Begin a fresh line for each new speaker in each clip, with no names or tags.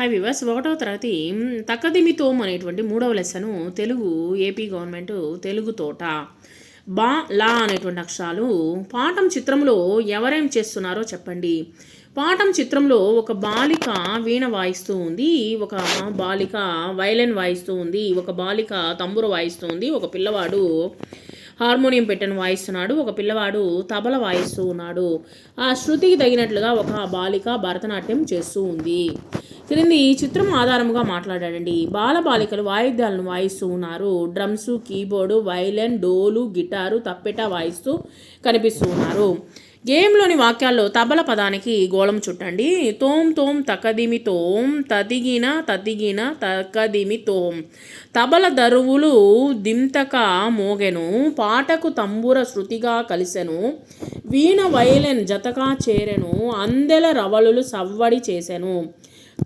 High viewers ఒకటవ తరగతి తక్కదిమితోం అనేటువంటి మూడవ lesson Telugu AP government Telugu తోట. బా లా అనేటువంటి అక్షరాలు పాఠం చిత్రంలో ఎవరేం చేస్తున్నారో చెప్పండి. పాఠం చిత్రంలో ఒక బాలిక వీణ వాయిస్తూ ఉంది ఒక బాలిక వైలెన్ వాయిస్తూ ఉంది ఒక బాలిక తంబుర వాయిస్తూ ఉంది ఒక పిల్లవాడు హార్మోనియం పెట్టను వాయిస్తున్నాడు ఒక పిల్లవాడు తబల వాయిస్తూ ఉన్నాడు. ఆ శృతికి తగినట్లుగా ఒక బాలిక భరతనాట్యం చేస్తూ ఉంది. క్రింది చిత్రం ఆధారముగా మాట్లాడాడండి. బాలబాలికలు వాయిద్యాలను వాయిస్తూ ఉన్నారు. డ్రమ్స్ కీబోర్డు వైలెన్ డోలు గిటారు తప్పెట వాయిస్తూ కనిపిస్తూ ఉన్నారు. గేమ్లోని వాక్యాల్లో తబల పదానికి గోళం చుట్టండి. తోం తోం తకదిమి తోం తదిగిన తదిగిన తకదిమి తోం. తబల దరువులు దింతక మోగెను పాటకు తంబుర శృతిగా కలిసెను వీణ వైలెన్ జతగా చేరెను అందెల రవళులు సవ్వడి చేసెను.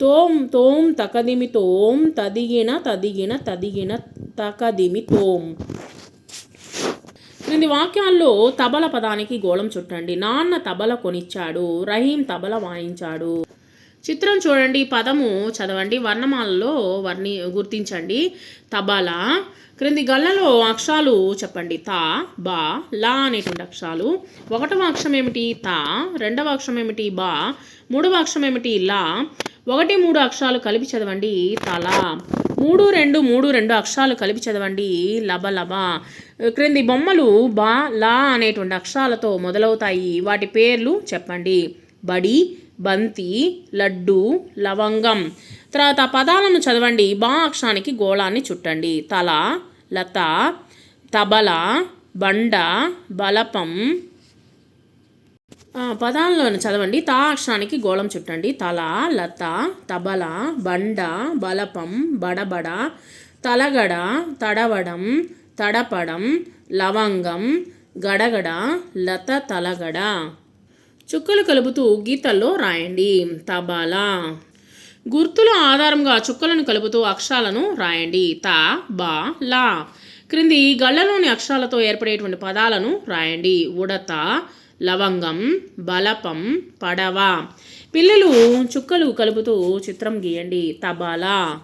తోం తోం తకదిమి తోం తదిగిన తదిగిన తదిగిన తకదిమి తోం. క్రింది వాక్యాల్లో తబల పదానికి గోళం చుట్టండి. నాన్న తబల కొనిచ్చాడు రహీం తబల వాయించాడు. చిత్రం చూడండి పదము చదవండి వర్ణమాలలో వర్ణి గుర్తించండి. తబలా క్రింది గళ్ళలో అక్షరాలు చెప్పండి. తా బా లా అనేటువంటి అక్షరాలు. ఒకటవ అక్షరం ఏమిటి? తా. రెండవ అక్షరం ఏమిటి? బా. మూడవ అక్షరం ఏమిటి? లా. ఒకటి మూడు అక్షరాలు కలిపి చదవండి తల. మూడు రెండు మూడు రెండు అక్షరాలు కలిపి చదవండి లబ లబ. క్రింది బొమ్మలు బా లా అనేటువంటి అక్షరాలతో మొదలవుతాయి. వాటి పేర్లు చెప్పండి. బడి బంతి లడ్డు లవంగం. తర్వాత పదాలను చదవండి. బా అక్షరానికి గోళాన్ని చుట్టండి. తల లత తబల బండ బలపం పదాలను చదవండి. తా అక్షరానికి గోళం చుట్టండి. తల లత తబల బండ బలపం బడబడ తలగడ తడవడం తడపడం లవంగం గడగడ లత తలగడ. చుక్కలు కలుపుతూ గీతల్లో రాయండి. తబలా. గుర్తుల ఆధారంగా చుక్కలను కలుపుతూ అక్షరాలను రాయండి. త బా లా. క్రింది గళ్ళలోని అక్షరాలతో ఏర్పడేటువంటి పదాలను రాయండి. ఉడత లవంగం బలపం పడవ. పిల్లలు చుక్కలు కలుపుతూ చిత్రం గీయండి. తబలా.